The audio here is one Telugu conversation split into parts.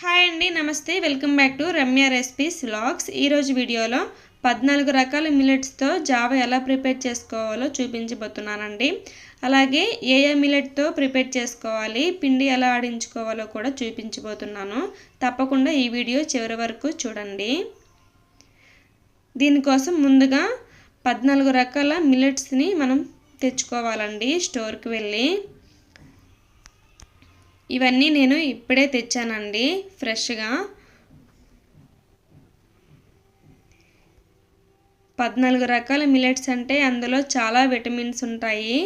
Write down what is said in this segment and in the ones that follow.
హాయ్ అండి నమస్తే. Welcome back to Ramya recipes vlogs. ఈరోజు వీడియోలో పద్నాలుగు రకాల మిల్లెట్స్తో జావ ఎలా ప్రిపేర్ చేసుకోవాలో చూపించబోతున్నానండి. అలాగే ఏ ఏ మిల్లెట్తో ప్రిపేర్ చేసుకోవాలి పిండి ఎలా ఆడించుకోవాలో కూడా చూపించబోతున్నాను. తప్పకుండా ఈ వీడియో చివరి వరకు చూడండి. దీనికోసం ముందుగా పద్నాలుగు రకాల మిల్లెట్స్ని మనం తెచ్చుకోవాలండి స్టోర్కి వెళ్ళి. ఇవన్నీ నేను ఇప్పుడే తెచ్చానండి ఫ్రెష్గా. పద్నాలుగు రకాల మిలెట్స్ అంటే అందులో చాలా విటమిన్స్ ఉంటాయి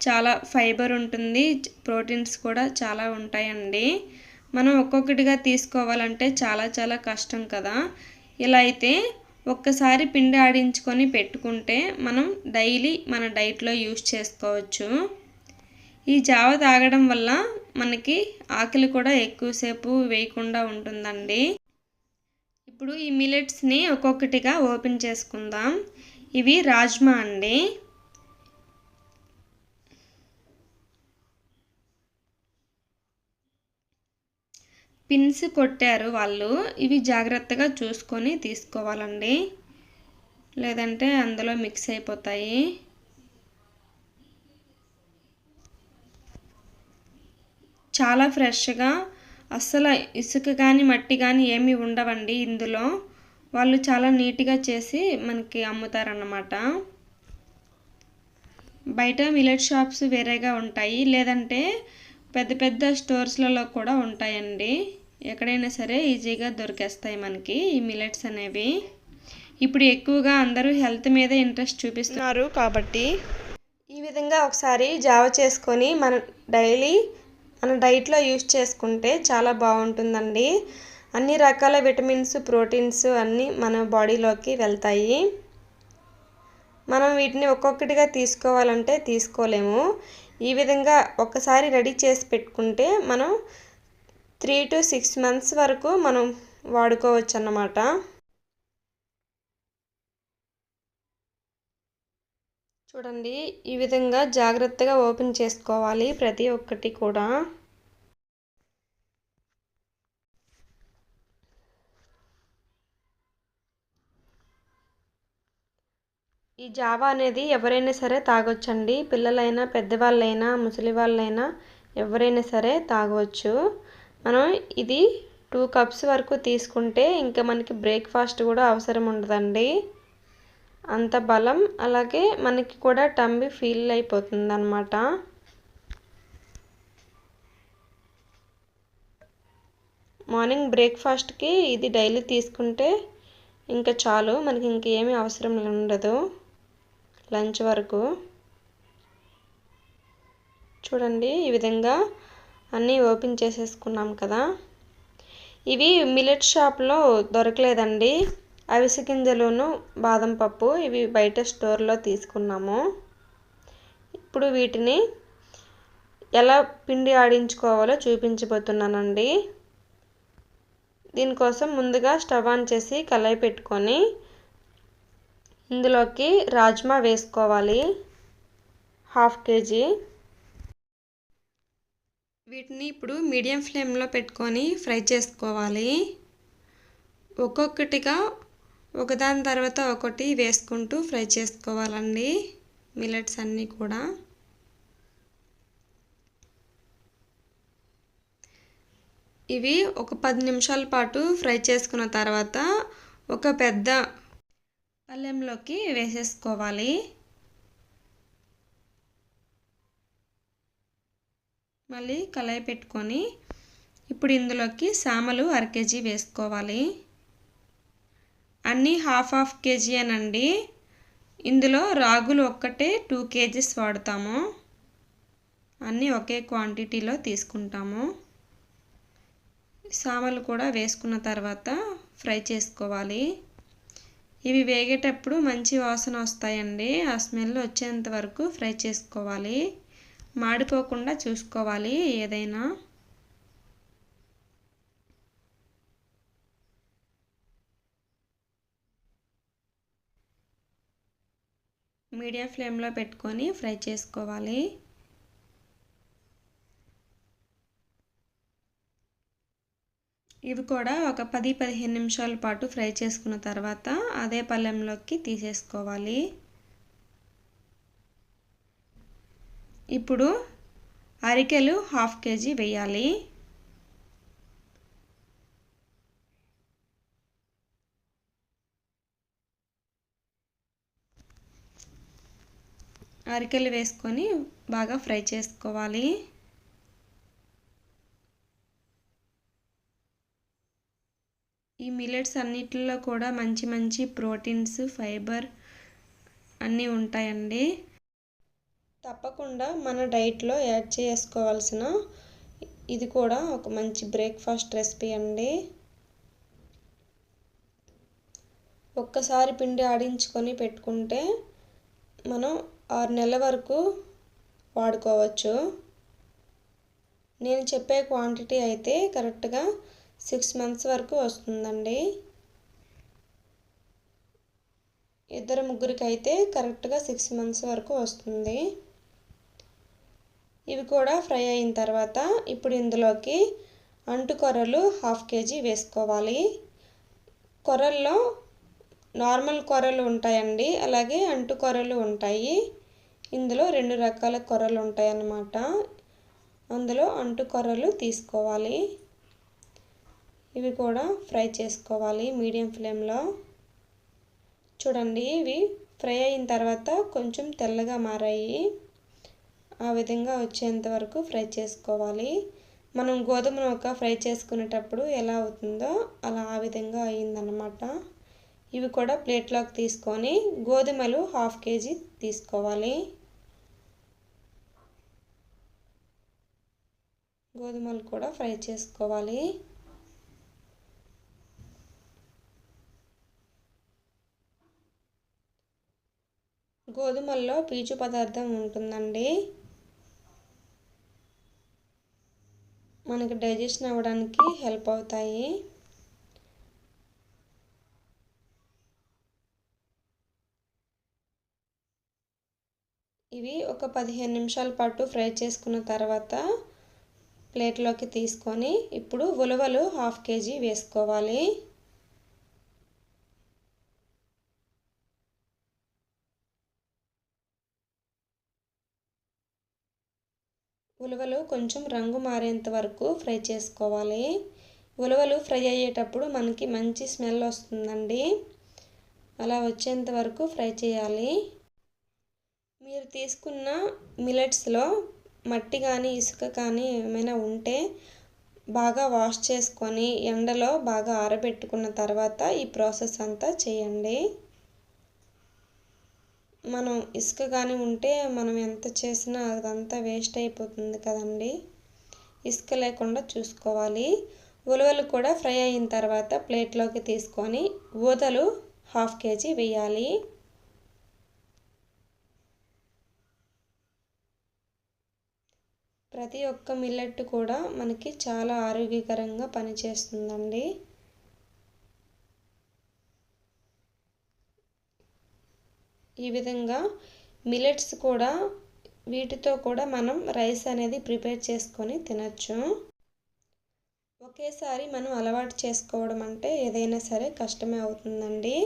చాలా ఫైబర్ ఉంటుంది ప్రోటీన్స్ కూడా చాలా ఉంటాయండి. మనం ఒక్కొక్కటిగా తీసుకోవాలంటే చాలా చాలా కష్టం కదా. ఇలా అయితే ఒక్కసారి పిండి ఆడించుకొని పెట్టుకుంటే మనం డైలీ మన డైట్లో యూస్ చేసుకోవచ్చు. ఈ జావ తాగడం వల్ల మనకి ఆకలి కూడా ఎక్కువసేపు వేయకుండా ఉంటుందండి. ఇప్పుడు ఈ మిలెట్స్ని ఒక్కొక్కటిగా ఓపెన్ చేసుకుందాం. ఇవి రాజ్మా అండి. పిన్స్ కొట్టారు వాళ్ళు. ఇవి జాగ్రత్తగా చూసుకొని తీసుకోవాలండి. లేదంటే అందులో మిక్స్ అయిపోతాయి. చాలా ఫ్రెష్గా అస్సలు ఇసుక కానీ మట్టి కానీ ఏమీ ఉండవండి ఇందులో. వాళ్ళు చాలా నీట్గా చేసి మనకి అమ్ముతారన్నమాట. బయట మిలెట్ షాప్స్ వేరేగా ఉంటాయి. లేదంటే పెద్ద పెద్ద స్టోర్స్లలో కూడా ఉంటాయండి. ఎక్కడైనా సరే ఈజీగా దొరికేస్తాయి మనకి ఈ మిలెట్స్ అనేవి. ఇప్పుడు ఎక్కువగా అందరూ హెల్త్ మీద ఇంట్రెస్ట్ చూపిస్తున్నారు కాబట్టి ఈ విధంగా ఒకసారి జావ చేసుకొని మన డైలీ మన డైట్లో యూస్ చేసుకుంటే చాలా బాగుంటుందండి. అన్ని రకాల విటమిన్స్ ప్రోటీన్స్ అన్నీ మన బాడీలోకి వెళ్తాయి. మనం వీటిని ఒక్కొక్కటిగా తీసుకోవాలంటే తీసుకోలేము. ఈ విధంగా ఒకసారి రెడీ చేసి పెట్టుకుంటే మనం త్రీ టు సిక్స్ మంత్స్ వరకు మనం వాడుకోవచ్చు అన్నమాట చూడండి ఈ విధంగా జాగ్రత్తగా ఓపెన్ చేసుకోవాలి ప్రతి ఒక్కటి కూడా. ఈ జావా అనేది ఎవరైనా సరే తాగొచ్చండి. పిల్లలైనా పెద్దవాళ్ళైనా ముసలి వాళ్ళైనా ఎవరైనా సరే తాగవచ్చు మనం ఇది టూ కప్స్ వరకు తీసుకుంటే ఇంకా మనకి బ్రేక్ఫాస్ట్ కూడా అవసరం ఉండదండి. అంత బలం అలాగే మనకి కూడా టంబి ఫీల్ అయిపోతుంది అనమాట మార్నింగ్ బ్రేక్ఫాస్ట్కి ఇది డైలీ తీసుకుంటే ఇంకా చాలు మనకి ఇంకేమీ అవసరం ఉండదు. లంచ్ వరకు. చూడండి ఈ విధంగా అన్నీ ఓపెన్ చేసేసుకున్నాం కదా. ఇవి మిలెట్ షాప్లో దొరకలేదండి. అవిసె గింజలును బాదం పప్పు ఇవి బయట స్టోర్లో తీసుకున్నాము. ఇప్పుడు వీటిని ఎలా పిండి ఆడించుకోవాలో చూపించబోతున్నానండి. దీనికోసం ముందుగా స్టవ్ ఆన్ చేసి కళాయి పెట్టుకొని ఇందులోకి రాజ్మా వేసుకోవాలి. Half KG. వీటిని ఇప్పుడు మీడియం ఫ్లేమ్లో పెట్టుకొని ఫ్రై చేసుకోవాలి. ఒక్కొక్కటిగా ఒకదాని తర్వాత ఒకటి వేసుకుంటూ ఫ్రై చేసుకోవాలండి. మిలెట్స్ అన్నీ కూడా. ఇవి ఒక పది నిమిషాల పాటు ఫ్రై చేసుకున్న తర్వాత ఒక పెద్ద పళ్ళెంలోకి వేసేసుకోవాలి. మళ్ళీ కళాయి పెట్టుకొని ఇప్పుడు ఇందులోకి సామలు అర కేజీ వేసుకోవాలి. అన్నీ హాఫ్ హాఫ్ కేజీ అనండి. ఇందులో రాగులు ఒక్కటే టూ కేజీస్ వాడతాము. అన్నీ ఒకే క్వాంటిటీలో తీసుకుంటాము. సామలు కూడా వేసుకున్న తర్వాత ఫ్రై చేసుకోవాలి. ఇవి వేగేటప్పుడు మంచి వాసన వస్తాయండి. ఆ స్మెల్ వచ్చేంత వరకు ఫ్రై చేసుకోవాలి. మాడిపోకుండా చూసుకోవాలి ఏదైనా. మీడియం ఫ్లేమ్లో పెట్టుకొని ఫ్రై చేసుకోవాలి. ఇవి కూడా ఒక పది పదిహేను నిమిషాల పాటు ఫ్రై చేసుకున్న తర్వాత అదే పళ్ళెంలోకి తీసేసుకోవాలి. ఇప్పుడు అరికెలు హాఫ్ కేజీ వేయాలి. అరికెలు వేసుకొని బాగా ఫ్రై చేసుకోవాలి. ఈ మిలెట్స్ అన్నిటిలో కూడా మంచి మంచి ప్రోటీన్స్ ఫైబర్ అన్నీ ఉంటాయండి. తప్పకుండా మన డైట్లో యాడ్ చేసుకోవాల్సిన ఇది కూడా ఒక మంచి బ్రేక్ఫాస్ట్ రెసిపీ అండి. ఒక్కసారి పిండి ఆడించుకొని పెట్టుకుంటే మనం ఆరు నెలల వరకు వాడుకోవచ్చు. నేను చెప్పే క్వాంటిటీ అయితే కరెక్ట్గా సిక్స్ మంత్స్ వరకు వస్తుందండి. ఇద్దరు ముగ్గురికి అయితే కరెక్ట్గా సిక్స్ మంత్స్ వరకు వస్తుంది. ఇవి కూడా ఫ్రై అయిన తర్వాత ఇప్పుడు ఇందులోకి అంటు కొర్రలు హాఫ్ కేజీ వేసుకోవాలి. కొర్రల్లో నార్మల్ కొరలు ఉంటాయండి. అలాగే అంటు కొర్రలు ఉంటాయి. ఇందులో రెండు రకాల కొరలు ఉంటాయన్నమాట. అందులో అంటు కొర్రలు తీసుకోవాలి. ఇవి కూడా ఫ్రై చేసుకోవాలి మీడియం ఫ్లేమ్లో. చూడండి ఇవి ఫ్రై అయిన తర్వాత కొంచెం తెల్లగా మారాయి. ఆ విధంగా వచ్చేంత వరకు ఫ్రై చేసుకోవాలి. మనం గోధుమ నౌక ఫ్రై చేసుకునేటప్పుడు ఎలా అవుతుందో అలా ఆ విధంగా అయిందన్నమాట. ఇవి కూడా ప్లేట్లోకి తీసుకొని గోధుమలు హాఫ్ కేజీ తీసుకోవాలి. గోధుమలు కూడా ఫ్రై చేసుకోవాలి. గోధుమల్లో పీచు పదార్థం ఉంటుందండి. మనకి డైజెషన్ అవ్వడానికి హెల్ప్ అవుతాయి. ఇవి ఒక పదిహేను నిమిషాల పాటు ఫ్రై చేసుకున్న తర్వాత ప్లేట్లోకి తీసుకొని ఇప్పుడు ఉలవలు హాఫ్ కేజీ వేసుకోవాలి. ఉలవలు కొంచెం రంగు మారేంత వరకు ఫ్రై చేసుకోవాలి. ఉలవలు ఫ్రై అయ్యేటప్పుడు మనకి మంచి స్మెల్ వస్తుందండి. అలా వచ్చేంత వరకు ఫ్రై చేయాలి. మీరు తీసుకున్న మిలెట్స్లో మట్టి కానీ ఇసుక కానీ ఏమైనా ఉంటే బాగా వాష్ చేసుకొని ఎండలో బాగా ఆరబెట్టుకున్న తర్వాత ఈ ప్రాసెస్ అంతా చేయండి. మనం ఇసుక కానీ ఉంటే మనం ఎంత చేసినా అదంతా వేస్ట్ అయిపోతుంది కదండి. ఇసుక లేకుండా చూసుకోవాలి. ఉలవలు కూడా ఫ్రై అయిన తర్వాత ప్లేట్లోకి తీసుకొని ఊదలు హాఫ్ కేజీ వేయాలి. ప్రతి ఒక్క మిల్లెట్ కూడా మనకి చాలా ఆరోగ్యకరంగా పనిచేస్తుందండి. ఈ విధంగా మిలెట్స్ కూడా వీటితో కూడా మనం రైస్ అనేది ప్రిపేర్ చేసుకొని తినచ్చు. ఒకేసారి మనం అలవాటు చేసుకోవడం అంటే ఏదైనా సరే కష్టమే అవుతుందండి.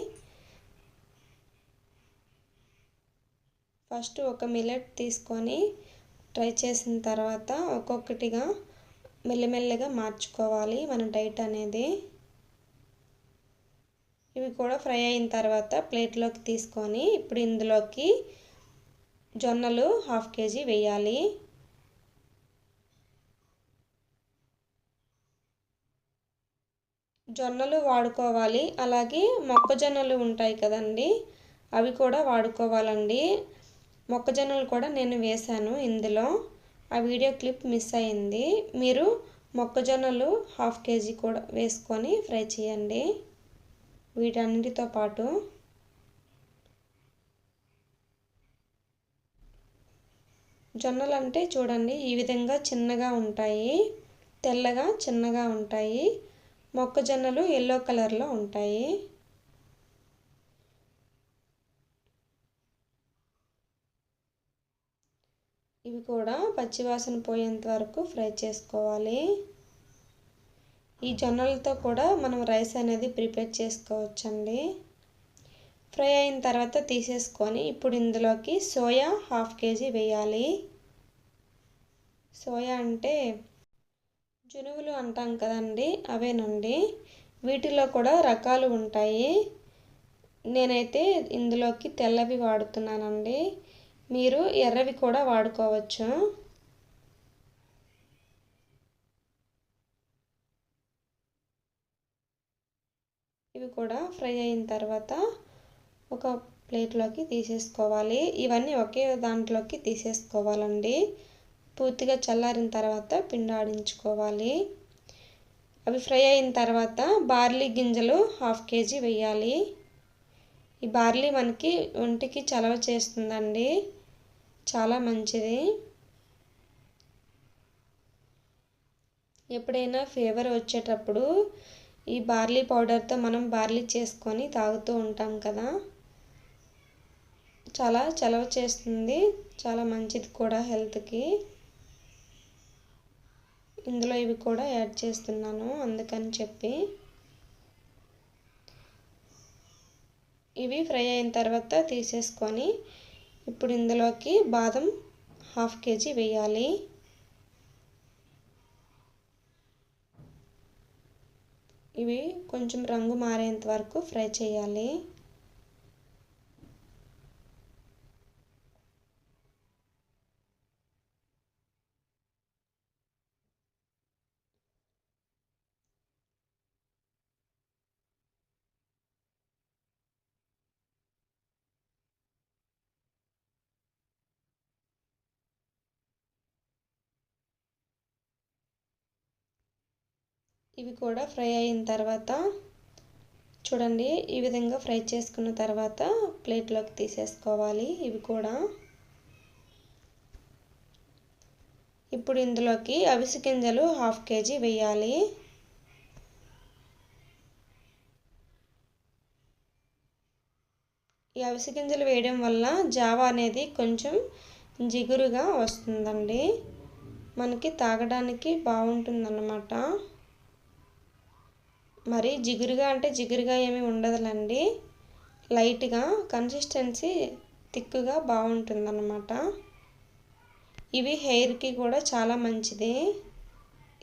ఫస్ట్ ఒక మిలెట్ తీసుకొని ట్రై చేసిన తర్వాత ఒక్కొక్కటిగా మెల్లమెల్లగా మార్చుకోవాలి మన డైట్ అనేది. ఇవి కూడా ఫ్రై అయిన తర్వాత ప్లేట్లోకి తీసుకొని ఇప్పుడు ఇందులోకి జొన్నలు హాఫ్ కేజీ వేయాలి. జొన్నలు వాడుకోవాలి. అలాగే మొక్కజొన్నలు ఉంటాయి కదండి అవి కూడా వాడుకోవాలండి. మొక్కజొన్నలు కూడా నేను వేశాను ఇందులో. ఆ వీడియో క్లిప్ మిస్ అయింది. మీరు మొక్కజొన్నలు హాఫ్ కేజీ కూడా వేసుకొని ఫ్రై చేయండి. వీటన్నిటితో పాటు జొన్నలు అంటే చూడండి ఈ విధంగా చిన్నగా ఉంటాయి. తెల్లగా చిన్నగా ఉంటాయి. మొక్కజొన్నలు ఎల్లో కలర్లో ఉంటాయి. ఇవి కూడా పచ్చివాసన పోయేంత వరకు ఫ్రై చేసుకోవాలి. ఈ జొన్నలతో కూడా మనం రైస్ అనేది ప్రిపేర్ చేసుకోవచ్చండి. ఫ్రై అయిన తర్వాత తీసేసుకొని ఇప్పుడు ఇందులోకి సోయా హాఫ్ కేజీ వేయాలి. సోయా అంటే జునువులు అంటాం కదండి అవేనండి. వీటిలో కూడా రకాలు ఉంటాయి. నేనైతే ఇందులోకి తెల్లవి వాడుతున్నానండి. మీరు ఎర్రవి కూడా వాడుకోవచ్చు. ఇవి కూడా ఫ్రై అయిన తర్వాత ఒక ప్లేట్లోకి తీసేసుకోవాలి. ఇవన్నీ ఒకే దాంట్లోకి తీసేసుకోవాలండి. పూర్తిగా చల్లారిన తర్వాత పిండి ఆడించుకోవాలి. అవి ఫ్రై అయిన తర్వాత బార్లీ గింజలు హాఫ్ కేజీ వేయాలి. ఈ బార్లీ మనకి ఒంటికి చలవ చేస్తుందండి. చాలా మంచిది. ఎప్పుడైనా ఫీవర్ వచ్చేటప్పుడు ఈ బార్లీ పౌడర్తో మనం బార్లీ చేసుకొని తాగుతూ ఉంటాం కదా. చాలా చలవ చేస్తుంది. చాలా మంచిది కూడా హెల్త్కి. ఇందులో ఇవి కూడా యాడ్ చేస్తున్నాను అందుకని చెప్పి. ఇవి ఫ్రై అయిన తర్వాత తీసేసుకొని ఇప్పుడు ఇందులోకి బాదం హాఫ్ కేజీ వేయాలి. ఇవి కొంచెం రంగు మారేంత వరకు ఫ్రై చేయాలి. ఇవి కూడా ఫ్రై అయిన తర్వాత చూడండి ఈ విధంగా ఫ్రై చేసుకున్న తర్వాత ప్లేట్లోకి తీసేసుకోవాలి ఇవి కూడా. ఇప్పుడు ఇందులోకి అవిసి గింజలు హాఫ్ కేజీ వేయాలి. ఈ అవిసి గింజలు వేయడం వల్ల జావా అనేది కొంచెం జిగురుగా వస్తుందండి. మనకి తాగడానికి బాగుంటుందన్నమాట. మరి జిగురుగా అంటే జిగురుగా ఏమీ ఉండదులండి. లైట్గా కన్సిస్టెన్సీ థిక్గా బాగుంటుందన్నమాట. ఇవి హెయిర్కి కూడా చాలా మంచిది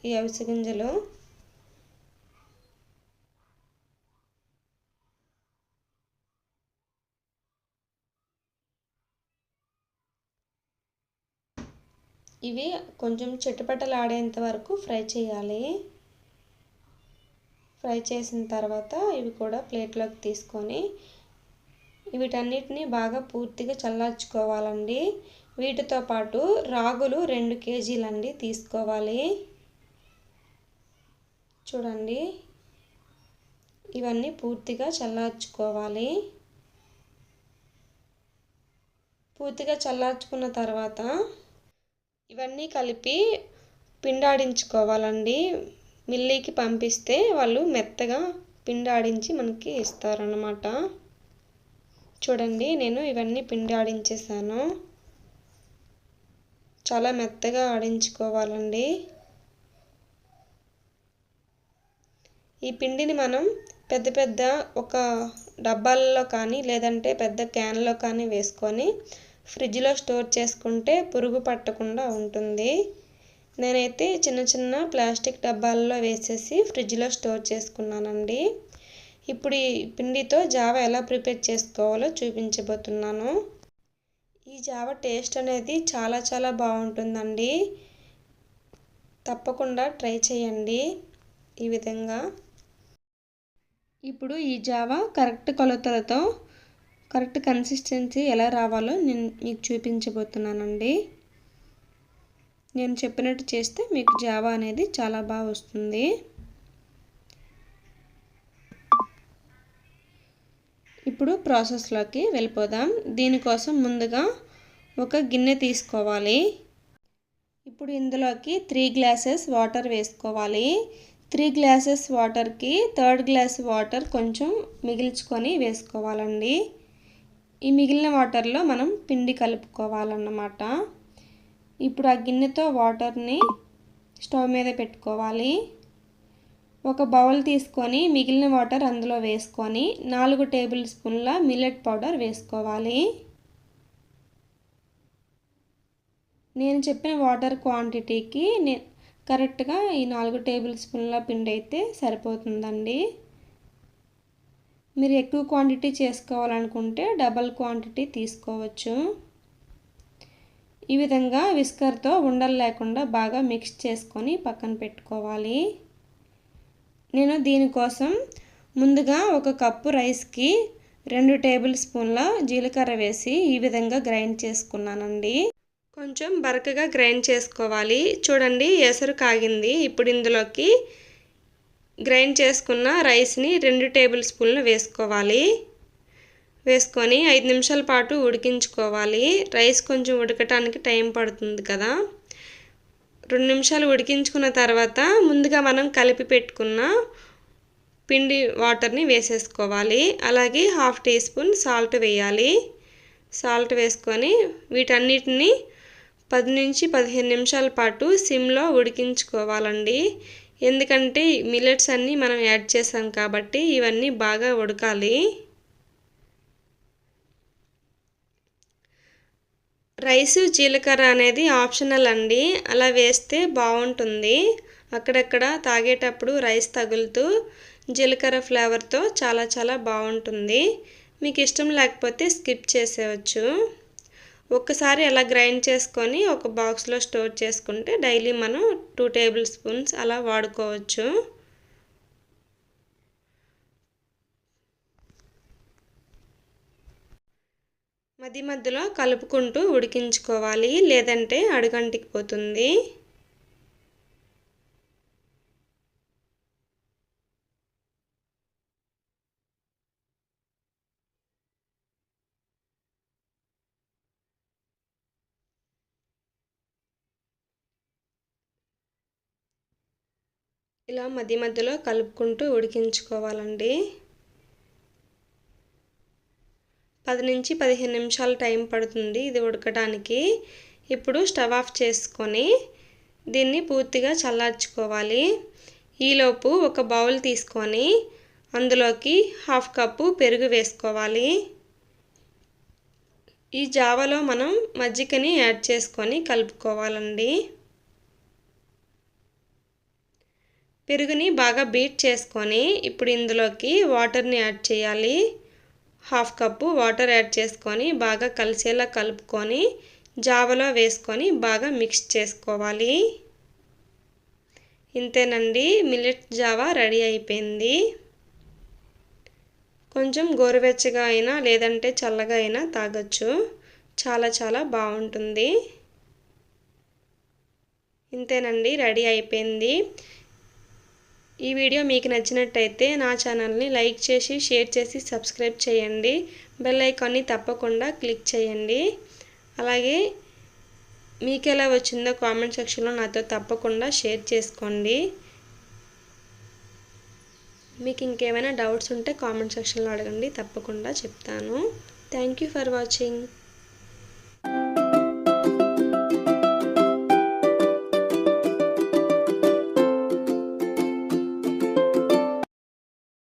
ఈ అవిసె గింజలు. ఇవి కొంచెం చిటపటలాడేంత వరకు ఫ్రై చేయాలి. ఫ్రై చేసిన తర్వాత ఇవి కూడా ప్లేట్లోకి తీసుకొని వీటన్నిటిని బాగా పూర్తిగా చల్లార్చుకోవాలండి. వీటితో పాటు రాగులు రెండు కేజీలండి తీసుకోవాలి. చూడండి. ఇవన్నీ పూర్తిగా చల్లార్చుకోవాలి. పూర్తిగా చల్లార్చుకున్న తర్వాత ఇవన్నీ కలిపి పిండాడించుకోవాలండి. మిల్లీకి పంపిస్తే వాళ్ళు మెత్తగా పిండాడించి మనకి ఇస్తారన్నమాట. చూడండి నేను ఇవన్నీ పిండి ఆడించేసాను చాలా మెత్తగా ఆడించుకోవాలండి. ఈ పిండిని మనం పెద్ద పెద్ద ఒక డబ్బాల్లో కానీ లేదంటే పెద్ద క్యాన్లో కానీ వేసుకొని ఫ్రిడ్జ్లో స్టోర్ చేసుకుంటే పురుగు పట్టకుండా ఉంటుంది. నేనైతే చిన్న చిన్న ప్లాస్టిక్ డబ్బాల్లో వేసేసి ఫ్రిడ్జ్లో స్టోర్ చేసుకున్నానండి. ఇప్పుడు ఈ పిండితో జావ ఎలా ప్రిపేర్ చేసుకోవాలో చూపించబోతున్నాను. ఈ జావ టేస్ట్ అనేది చాలా చాలా బాగుంటుందండి. తప్పకుండా ట్రై చేయండి ఈ విధంగా. ఇప్పుడు ఈ జావ కరెక్ట్ కొలతలతో కరెక్ట్ కన్సిస్టెన్సీ ఎలా రావాలో నేను మీకు చూపించబోతున్నానండి. నేను చెప్పినట్టు చేస్తే మీకు జావా అనేది చాలా బాగా వస్తుంది. ఇప్పుడు ప్రాసెస్లోకి వెళ్ళిపోదాం. దీనికోసం ముందుగా ఒక గిన్నె తీసుకోవాలి. ఇప్పుడు ఇందులోకి త్రీ గ్లాసెస్ వాటర్ వేసుకోవాలి. త్రీ గ్లాసెస్ వాటర్కి థర్డ్ గ్లాస్ వాటర్ కొంచెం మిగిల్చుకొని వేసుకోవాలండి. ఈ మిగిలిన వాటర్లో మనం పిండి కలుపుకోవాలన్నమాట. ఇప్పుడు ఆ గిన్నెతో వాటర్ని స్టవ్ మీద పెట్టుకోవాలి. ఒక బౌల్ తీసుకొని మిగిలిన వాటర్ అందులో వేసుకొని నాలుగు టేబుల్ స్పూన్ల మిల్లెట్ పౌడర్ వేసుకోవాలి. నేను చెప్పిన వాటర్ క్వాంటిటీకి నే కరెక్ట్గా ఈ నాలుగు టేబుల్ స్పూన్ల పిండి అయితే సరిపోతుందండి. మీరు ఎక్కువ క్వాంటిటీ చేసుకోవాలనుకుంటే డబల్ క్వాంటిటీ తీసుకోవచ్చు. ఈ విధంగా విస్కర్తో ఉండలు లేకుండా బాగా మిక్స్ చేసుకొని పక్కన పెట్టుకోవాలి. నేను దీనికోసం ముందుగా ఒక కప్పు రైస్కి రెండు టేబుల్ స్పూన్ల జీలకర్ర వేసి ఈ విధంగా గ్రైండ్ చేసుకున్నానండి. కొంచెం బరకగా గ్రైండ్ చేసుకోవాలి. చూడండి ఎసరు కాగింది. ఇప్పుడు ఇందులోకి గ్రైండ్ చేసుకున్న రైస్ని రెండు టేబుల్ స్పూన్లు వేసుకోవాలి. వేసుకొని ఐదు నిమిషాల పాటు ఉడికించుకోవాలి. రైస్ కొంచెం ఉడకటానికి టైం పడుతుంది కదా. రెండు నిమిషాలు ఉడికించుకున్న తర్వాత ముందుగా మనం కలిపి పెట్టుకున్న పిండి వాటర్ని వేసేసుకోవాలి. అలాగే హాఫ్ టీ స్పూన్ సాల్ట్ వేయాలి. సాల్ట్ వేసుకొని వీటన్నిటిని పది నుంచి పదిహేను నిమిషాల పాటు సిమ్లో ఉడికించుకోవాలండి. ఎందుకంటే మిల్లెట్స్ అన్నీ మనం యాడ్ చేసాం కాబట్టి ఇవన్నీ బాగా ఉడకాలి. రైస్ జీలకర్ర అనేది ఆప్షనల్ అండి. అలా వేస్తే బాగుంటుంది. అక్కడక్కడ తాగేటప్పుడు రైస్ తగులుతూ జీలకర్ర ఫ్లేవర్తో చాలా చాలా బాగుంటుంది. మీకు ఇష్టం లేకపోతే స్కిప్ చేసేవచ్చు ఒక్కసారి అలా గ్రైండ్ చేసుకొని ఒక బాక్స్లో స్టోర్ చేసుకుంటే డైలీ మనం టూ టేబుల్ స్పూన్స్ అలా వాడుకోవచ్చు. మధ్య మధ్యలో కలుపుకుంటూ ఉడికించుకోవాలి. లేదంటే అడుగంటికి పోతుంది. ఇలా మధ్య మధ్యలో కలుపుకుంటూ ఉడికించుకోవాలండి. పది నుంచి పదిహేను నిమిషాలు టైం పడుతుంది ఇది ఉడకడానికి ఇప్పుడు స్టవ్ ఆఫ్ చేసుకొని దీన్ని పూర్తిగా చల్లార్చుకోవాలి. ఈలోపు ఒక బౌల్ తీసుకొని అందులోకి హాఫ్ కప్పు పెరుగు వేసుకోవాలి. ఈ జావలో మనం మజ్జిగని యాడ్ చేసుకొని కలుపుకోవాలండి. పెరుగుని బాగా బీట్ చేసుకొని ఇప్పుడు ఇందులోకి వాటర్ని యాడ్ చేయాలి. హాఫ్ కప్పు వాటర్ యాడ్ చేసుకొని బాగా కలిసేలా కలుపుకొని జావలో వేసుకొని బాగా మిక్స్ చేసుకోవాలి. ఇంతేనండి మిల్లెట్ జావా రెడీ అయిపోయింది. కొంచెం గోరువెచ్చగా అయినా లేదంటే చల్లగా అయినా తాగొచ్చు. చాలా చాలా బాగుంటుంది. ఇంతేనండి రెడీ అయిపోయింది. ఈ వీడియో మీకు నచ్చినట్టయితే నా ఛానల్ని లైక్ చేసి షేర్ చేసి సబ్స్క్రైబ్ చేయండి. బెల్ ఐకాన్ని తప్పకుండా క్లిక్ చేయండి. అలాగే మీకు ఎలా వచ్చిందో కామెంట్ సెక్షన్లో నాతో తప్పకుండా షేర్ చేసుకోండి. మీకు ఇంకేమైనా డౌట్స్ ఉంటే కామెంట్ సెక్షన్లో అడగండి. తప్పకుండా చెప్తాను. Thank you for watching.